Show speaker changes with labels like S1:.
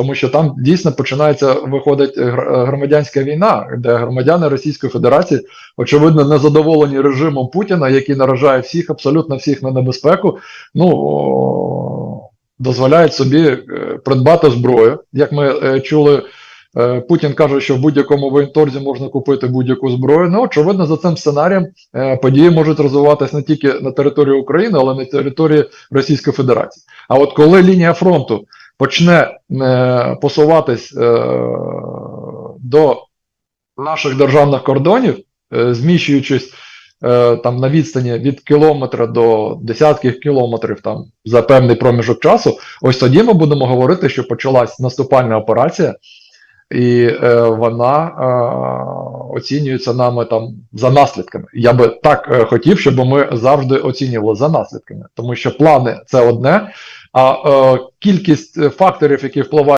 S1: тому що там дійсно починається виходить громадянська війна, де громадяни Російської Федерації очевидно незадоволені режимом Путіна, який наражає всіх, абсолютно всіх на небезпеку. Ну дозволяють собі е, придбати зброю. Як ми е, чули, е, Путін каже, що в будь-якому воєнторзі можна купити будь-яку зброю. Ну, очевидно, за цим сценарієм е, події можуть розвиватися не тільки на території України, але й на території Російської Федерації. А от коли лінія фронту почне е, посуватись е, до наших державних кордонів, е, зміщуючись е, там на відстані від кілометра до десятків кілометрів там за певний проміжок часу, ось тоді ми будемо говорити, що почалась наступальна операція, і е, вона е, оцінюється нами там за наслідками. Я би так е, хотів, щоб ми завжди оцінювали за наслідками, тому що плани це одне, а е, кількість е, факторів, які впливають.